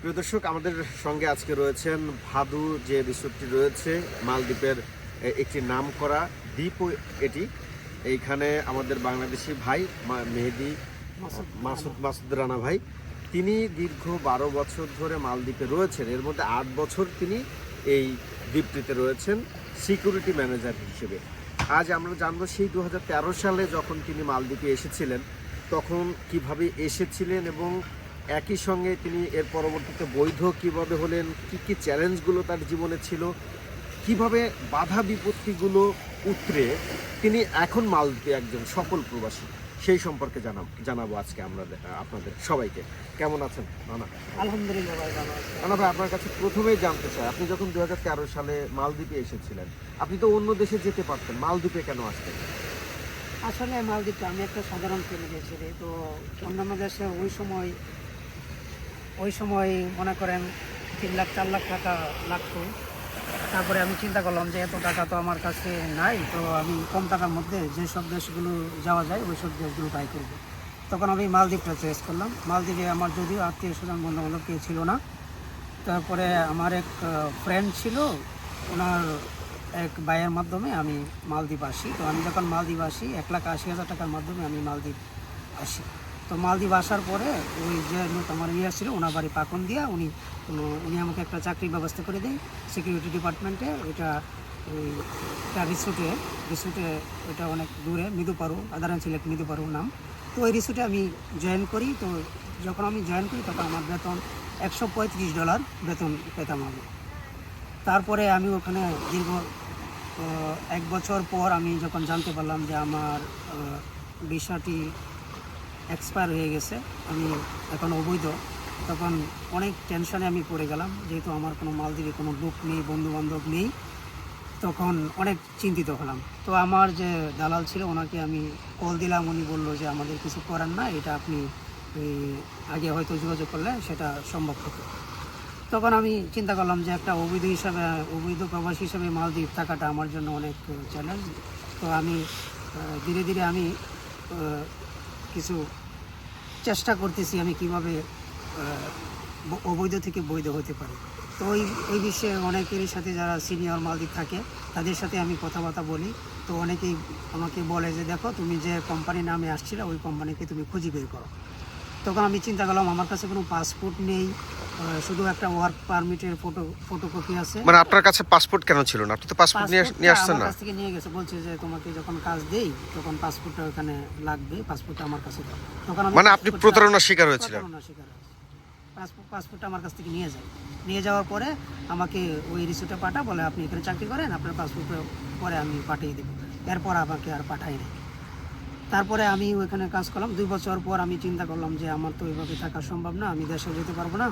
প্রিয় দর্শক, আমাদের সঙ্গে আজকে রয়েছেন ভাদু যে রিসোর্টটি রয়েছে, মালদ্বীপের একটি নাম করা দ্বীপ এটি। এইখানে আমাদের বাংলাদেশি ভাই মেহেদি মাসুদ মাসুদ রানা ভাই, তিনি দীর্ঘ বারো বছর ধরে মালদ্বীপে রয়েছেন। এর মধ্যে আট বছর তিনি এই দ্বীপটিতে রয়েছেন, সিকিউরিটি ম্যানেজার হিসেবে। আজ আমরা জানব সেই দু হাজার তেরো সালে যখন তিনি মালদ্বীপে এসেছিলেন, তখন কীভাবে এসেছিলেন এবং একই সঙ্গে তিনি এর পরবর্তীতে বৈধ কীভাবে হলেন কি কি চ্যালেঞ্জগুলো তার জীবনে ছিল কীভাবে বাধা বিপত্তিগুলো উতরে তিনি এখন মালদ্বীপে একজন সফল প্রবাসী সেই সম্পর্কে জানাব জানাব আজকে আমরা আপনাদের সবাইকে। কেমন আছেন নানা? আলহামদুলিল্লাহ ভাই নানা ভাই আপনার কাছে প্রথমেই জানতে চাই আপনি যখন দু হাজার তেরো সালে মালদ্বীপে এসেছিলেন আপনি তো অন্য দেশে যেতে পারতেন মালদ্বীপে কেন আসতেন? আসলে মালদ্বীপটা আমি একটা সাধারণ ফ্যামিলি ছেলে তো অন্যান্য দেশে ওই সময় ওই সময় মনে করেন তিন লাখ, চার লাখ টাকা লাগতো। তারপরে আমি চিন্তা করলাম যে এত টাকা তো আমার কাছে নাই, তো আমি কম টাকার মধ্যে যেসব দেশগুলো যাওয়া যায় ওই সব দেশগুলো ট্রাই করব। তখন আমি মালদ্বীপটা চয়েস করলাম। মালদ্বীপে আমার যদিও আত্মীয় স্বজন, বন্ধুবান্ধব কেউ ছিল না। তারপরে আমার এক ফ্রেন্ড ছিল, ওনার এক ভাইয়ের মাধ্যমে আমি মালদ্বীপ আসি। তো আমি যখন মালদ্বীপ আসি, এক লাখ আশি হাজার টাকার মাধ্যমে আমি মালদ্বীপ আসি। তো মালদ্বীপ আসার পরে ওই যে আমার ইয়ে ছিল ওনার বাড়ি পাকন দিয়া উনি উনি- আমাকে একটা চাকরির ব্যবস্থা করে দেয় সিকিউরিটি ডিপার্টমেন্টে ওইটা ওই একটা রিসোর্টে রিসোর্টে ওইটা অনেক দূরে মৃদুপারু আদারান সিলেট মৃদুপারু নাম। তো ওই রিসোর্টে আমি জয়েন করি, তো যখন আমি জয়েন করি তখন আমার বেতন একশো পঁয়ত্রিশ ডলার বেতন পেতাম আমি। তারপরে আমি ওখানে দীর্ঘ এক বছর পর আমি যখন জানতে পারলাম যে আমার ভিসাটি এক্সপায়ার হয়ে গেছে। আমি এখন অবৈধ। তখন অনেক টেনশনে আমি পড়ে গেলাম। যেহেতু আমার কোনো মালদ্বীপে কোনো লোক নেই বন্ধু বান্ধব নেই, তখন অনেক চিন্তিত হলাম। তো আমার যে দালাল ছিল, ওনাকে আমি কল দিলাম। উনি বলল যে, আমাদের কিছু করার না এটা আপনি আগে হয়তো যোগাযোগ করলে সেটা সম্ভব হতো। তখন আমি চিন্তা করলাম যে, একটা অবৈধ হিসাবে, অবৈধ প্রবাসী হিসাবে মালদ্বীপ থাকাটা আমার জন্য অনেক চ্যালেঞ্জ তো আমি ধীরে ধীরে আমি কিছু চেষ্টা করতেছি আমি কীভাবে অবৈধ থেকে বৈধ হতে পারি। তো ওই ওই বিষয়ে অনেকেরই সাথে যারা সিনিয়র মালদ্বীপ থাকে, তাদের সাথে আমি কথাবার্তা বলি। তো অনেকেই আমাকে বলে যে, দেখো, তুমি যে কোম্পানির নামে আসছিলে, ওই কোম্পানিকে তুমি খুঁজে বের করো। তখন আমি চিন্তা করলাম, আমার কাছে কোনো পাসপোর্ট নেই শুধু একটা ওয়ার্ক পারমিটের ফটো ফটোকপি আছে। মানে আপনার কাছে পাসপোর্ট কেন ছিল না? আপনি তো পাসপোর্ট নিয়ে নিয়ে আসছেন না। থেকে নিয়ে গেছে বলছে যে তোমাকে যখন কাজ দেই তখন পাসপোর্টটা ওখানে লাগবে পাসপোর্টটা আমার কাছে তখন মানে আপনি প্রতারণার শিকার হয়েছিলেন। শিকার পাসপোর্ট পাসপোর্টটা আমার কাছ থেকে নিয়ে যায়। নিয়ে যাওয়ার পরে আমাকে ওই রিসিপ্টটা পাঠা বলে আপনি এখানে চাকরি করেন আপনার পাসপোর্ট পরে আমি পাঠিয়ে দেবো। এরপর আমাকে আর পাঠাই নাই। তারপরে আমি ওইখানে কাজ করলাম। দুই বছর পর আমি চিন্তা করলাম যে আমার তো ওইভাবে থাকা সম্ভব না আমি দেশে যেতে পারব না।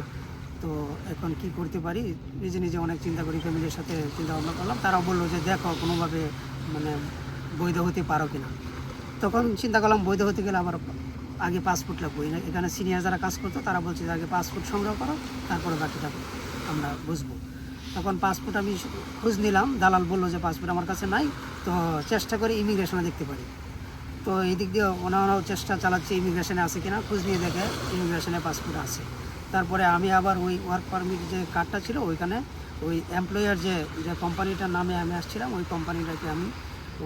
তো এখন কি করতে পারি? নিজে নিজে অনেক চিন্তা করি ফ্যামিলির সাথে চিন্তা ভাবনা করলাম। তারাও বলল যে, দেখো, কোনোভাবে মানে বৈধ হতে পারো কিনা? তখন চিন্তা করলাম, বৈধ হতে গেলে আমার আগে পাসপোর্ট লাগবে এখানে সিনিয়র যারা কাজ করতো, তারা বলছে যে, আগে পাসপোর্ট সংগ্রহ করো, তারপরে বাকিটা আমরা বুঝব। তখন পাসপোর্ট আমি খোঁজ নিলাম। দালাল বলল যে পাসপোর্ট আমার কাছে নাই। তো চেষ্টা করে ইমিগ্রেশনে দেখতে পারি। তো এই দিক দিয়ে ওনারাও চেষ্টা চালাচ্ছে ইমিগ্রেশনে আছে কিনা, খোঁজ নিয়ে দেখে ইমিগ্রেশনে পাসপোর্ট আছে। তারপরে আমি আবার ওই ওয়ার্ক পারমিট যে কার্ডটা ছিল, ওইখানে ওই এমপ্লয়ার যে যে কোম্পানিটার নামে আমি আসছিলাম, ওই কোম্পানিটাকে আমি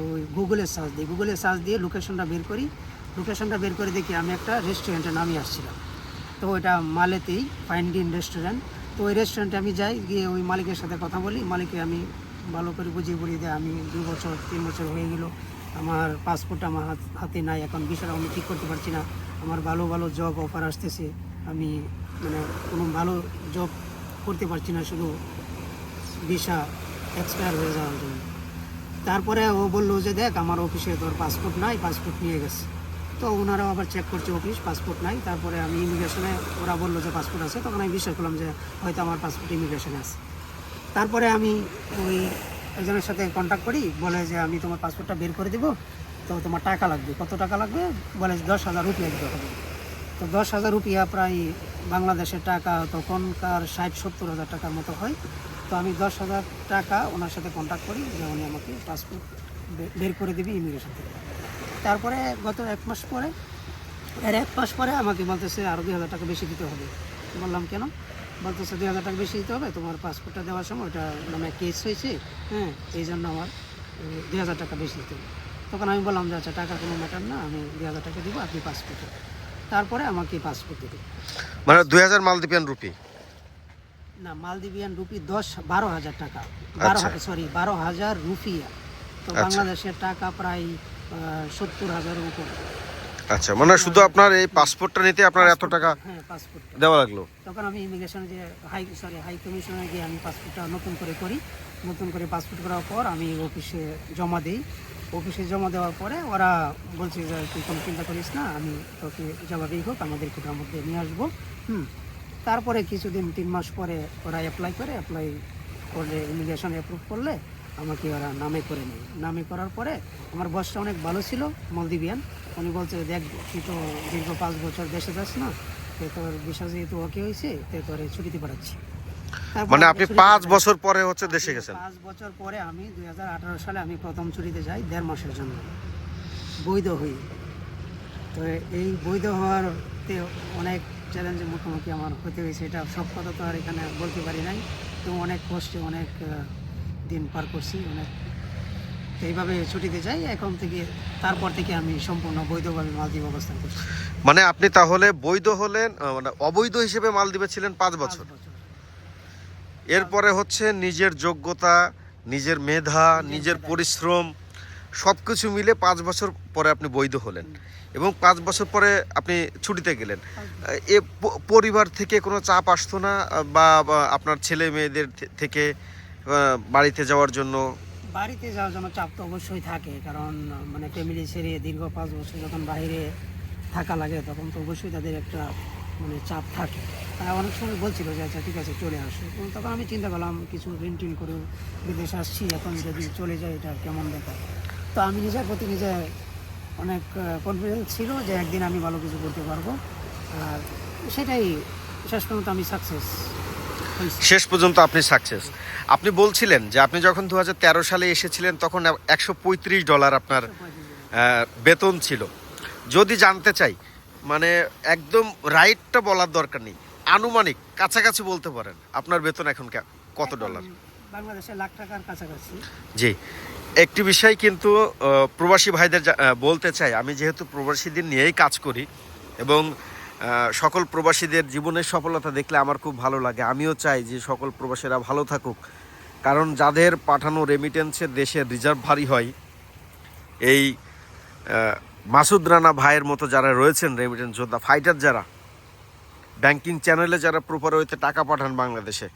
ওই গুগলে সার্চ দিই। গুগলে সার্চ দিয়ে লোকেশনটা বের করি। লোকেশনটা বের করে দেখি আমি একটা রেস্টুরেন্টের নামে আসছিলাম। তো ওইটা মালেতেই ফাইন্ডিন রেস্টুরেন্ট তো ওই রেস্টুরেন্টে আমি যাই, গিয়ে ওই মালিকের সাথে কথা বলি। মালিককে আমি ভালো করে বুঝিয়ে বলি যে আমি দু বছর, তিন বছর হয়ে গেল। আমার পাসপোর্ট আমার হাতে নাই, এখন বিষয়টা আমি ঠিক করতে পারছি না। আমার ভালো ভালো জব অফার আসতেছে। আমি মানে কোনো ভালো জব করতে পারছি না, শুধু ভিসা এক্সপায়ার হয়ে যাওয়ার জন্য। তারপরে ও বলল যে, দেখ, আমার অফিসে তোর পাসপোর্ট নাই পাসপোর্ট নিয়ে গেছে। তো ওনারাও আবার চেক করছে অফিস পাসপোর্ট নাই। তারপরে আমি ইমিগ্রেশনে ওরা বলল যে পাসপোর্ট আছে। তখন আমি বিশ্বাস করলাম যে, হয়তো আমার পাসপোর্ট ইমিগ্রেশনে আছে। তারপরে আমি ওই একজনের সাথে কন্ট্যাক্ট করি, বলে যে, আমি তোমার পাসপোর্টটা বের করে দেবো, তো তোমার টাকা লাগবে। কত টাকা লাগবে? বলে, দশ হাজার দিতে হবে। তো দশ হাজার রুপিয়া প্রায় বাংলাদেশের টাকা, তখনকার ষাট, সত্তর হাজার টাকার মতো হয়। তো আমি দশ হাজার টাকা ওনার সাথে কন্ট্যাক্ট করি যে উনি আমাকে পাসপোর্ট বের করে দেবে ইমিগ্রেশন থেকে। তারপরে গত এক মাস পরে, এর এক মাস পরে আমাকে বলতেছে আরও দুই হাজার টাকা বেশি দিতে হবে। বললাম, কেন? বলতেছে, দুই হাজার টাকা বেশি দিতে হবে, তোমার পাসপোর্টটা দেওয়ার সময় ওটা মানে কেস হয়েছে হ্যাঁ এই জন্য আমার দুই হাজার টাকা বেশি দিতে হবে। তখন আমি বললাম যে আচ্ছা টাকা কোনো ম্যাটার না, আমি দুই হাজার টাকা দিব, আপনি পাসপোর্ট তারপরে আমাকে পাসপোর্ট দিবে মানে দুই হাজার মালদ্বীপিয়ান রুপি? না মালদ্বীপিয়ান রুপি দশ বারো হাজার টাকা। বারো আচ্ছা। সরি বারো হাজার রুপিয়া তো আচ্ছা। বাংলাদেশের টাকা প্রায় সত্তর হাজারের উপর। আচ্ছা মানে শুধু আপনার এই পাসপোর্টটা নিতে আপনার এত টাকা হ্যাঁ পাসপোর্ট দেওয়া লাগল? তখন আমি ইমিগ্রেশনে যে হাই সরি হাই কমিশনে গিয়ে আমি পাসপোর্টটা নতুন করে করি। নতুন করে পাসপোর্ট করার পর আমি অফিসে জমা দিই। অফিসে জমা দেওয়ার পরে ওরা বলছে যে, তুই কোনো চিন্তা করিস না, আমি তোকে জবাবেই হোক আমাদের কোটার মধ্যে নিয়ে আসব। হুম। তারপরে কিছুদিন, তিন মাস পরে ওরা অ্যাপ্লাই করে অ্যাপ্লাই করলে ইমিগ্রেশন অ্যাপ্রুভ করলে আমাকে ওরা নামে করে নেয়। নামে করার পরে আমার বসটা অনেক ভালো ছিল মলদিবিয়ান উনি বলছে, দেখ, তুই তো দীর্ঘ পাঁচ বছর দেশে যাস না, তো তোর বিষয় যেহেতু ওকে হয়েছে, তো তোর ছুটিতে তারপর মানে আপনি পাঁচ বছর পরে হচ্ছে দেশে গেছেন। পাঁচ বছর পরে আমি দু হাজার আঠেরো সালে আমি প্রথম ছুটিতে যাই দেড় মাসের জন্য। বৈধ হই। তো এই বৈধ হওয়ারতে অনেক চ্যালেঞ্জের মুখোমুখি আমার হতে হয়েছে এটা সব কথা তো আর এখানে বলতে পারি নাই। তো অনেক কষ্টে অনেক দিন পার করছি অনেক। তো এইভাবে ছুটিতে যাই এখন থেকে তারপর থেকে আমি সম্পূর্ণ বৈধভাবে মালদ্বীপ অবস্থান করছি। মানে আপনি তাহলে বৈধ হলেন মানে অবৈধ হিসেবে মালদ্বীপে ছিলেন পাঁচ বছর। এরপরে হচ্ছে নিজের যোগ্যতা, নিজের মেধা, নিজের পরিশ্রম সব কিছু মিলে পাঁচ বছর পরে আপনি বৈধ হলেন এবং পাঁচ বছর পরে আপনি ছুটিতে গেলেন। এ পরিবার থেকে কোনো চাপ আসতো না, বা আপনার ছেলে মেয়েদের থেকে বাড়িতে যাওয়ার জন্য? বাড়িতে যাওয়ার জন্য চাপ তো অবশ্যই থাকে, কারণ মানে ফ্যামিলি ছেড়ে দীর্ঘ পাঁচ বছর যখন বাইরে থাকা লাগে, তখন তো অবশ্যই তাদের একটা মানে চাপ থাকে। অনেক সময় বলছিল যে আচ্ছা ঠিক আছে চলে আসো। তখন আমি চিন্তা করলাম কিছু ঋণ টিন করে বিদেশে আসছি এখন যদি চলে যায় এটা কেমন ব্যাপার? তো আমি নিজের প্রতি নিজে অনেক কনফিডেন্স ছিল যে একদিন আমি ভালো কিছু করতে পারব। আর সেটাই শেষ পর্যন্ত আমি সাকসেস শেষ পর্যন্ত আপনি সাকসেস আপনি বলছিলেন যে আপনি যখন দু হাজার তেরো সালে এসেছিলেন তখন একশো পঁয়ত্রিশ ডলার আপনার বেতন ছিল। যদি জানতে চাই মানে একদম রাইটটা বলার দরকার নেই। আনুমানিক কাছাকাছি বলতে পারেন আপনার বেতন এখন কত ডলার বাংলাদেশে লাখ টাকার কাছাকাছি। জি। একটি বিষয় কিন্তু প্রবাসী ভাইদের বলতে চাই আমি যেহেতু প্রবাসীদের নিয়েই কাজ করি এবং সকল প্রবাসীদের জীবনের সফলতা দেখলে আমার খুব ভালো লাগে। আমিও চাই যে সকল প্রবাসীরা ভালো থাকুক। কারণ যাদের পাঠানো রেমিটেন্সের দেশের রিজার্ভ ভারী হয় এই মাসুদ রানা ভাইয়ের মতো যারা রয়েছেন রেমিটেন্স যোদ্ধা ফাইটার যারা ব্যাংকিং চ্যানেলে যারা প্রপার হইতে টাকা পাঠান বাংলাদেশে,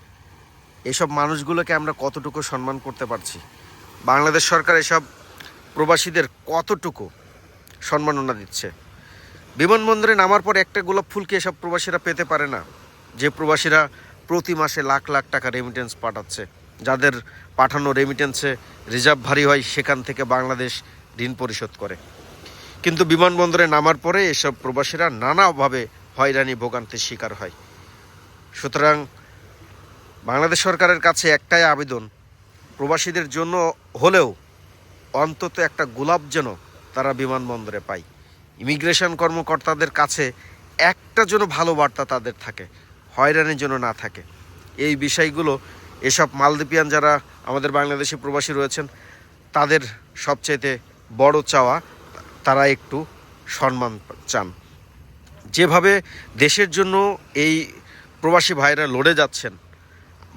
এসব মানুষগুলোকে আমরা কতটুকু সম্মান করতে পারছি? বাংলাদেশ সরকার এসব প্রবাসীদের কতটুকু সম্মাননা দিচ্ছে? বিমানবন্দরে নামার পর একটা গোলাপ ফুলকে এসব প্রবাসীরা পেতে পারে না? যে প্রবাসীরা প্রতি মাসে লাখ লাখ টাকা রেমিটেন্স পাঠাচ্ছে, যাদের পাঠানো রেমিটেন্সে রিজার্ভ ভারী হয়, সেখান থেকে বাংলাদেশ ঋণ পরিশোধ করে। কিন্তু বিমানবন্দরে নামার পরে এসব প্রবাসীরা নানাভাবে হয়রানি ভোগান্তির শিকার হয়। সুতরাং বাংলাদেশ সরকারের কাছে একটাই আবেদন, প্রবাসীদের জন্য হলেও অন্তত একটা গোলাপ যেন তারা বিমানবন্দরে পায়। ইমিগ্রেশন কর্মকর্তাদের কাছে একটা যেন ভালো বার্তা তাদের থাকে হয়রানির জন্য না থাকে। এই বিষয়গুলো এসব মালদ্বীপিয়ান যারা আমাদের বাংলাদেশি প্রবাসী রয়েছেন, তাদের সবচাইতে বড় চাওয়া, তারা একটু সম্মান চান। যেভাবে দেশের জন্য এই প্রবাসী ভাইরা লড়ে যাচ্ছেন,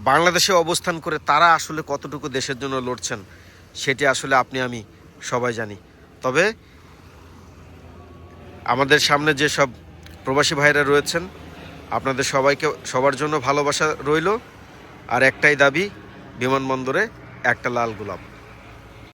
বাংলাদেশে অবস্থান করে তারা আসলে কতটুকু দেশের জন্য লড়ছেন, সেটি আসলে আপনি, আমি সবাই জানি। তবে আমাদের সামনে যে সব প্রবাসী ভাইরা রয়েছেন, আপনাদের সবাইকে, সবার জন্য ভালোবাসা রইল। আর একটাই দাবি, বিমানবন্দরে একটা লাল গোলাপ।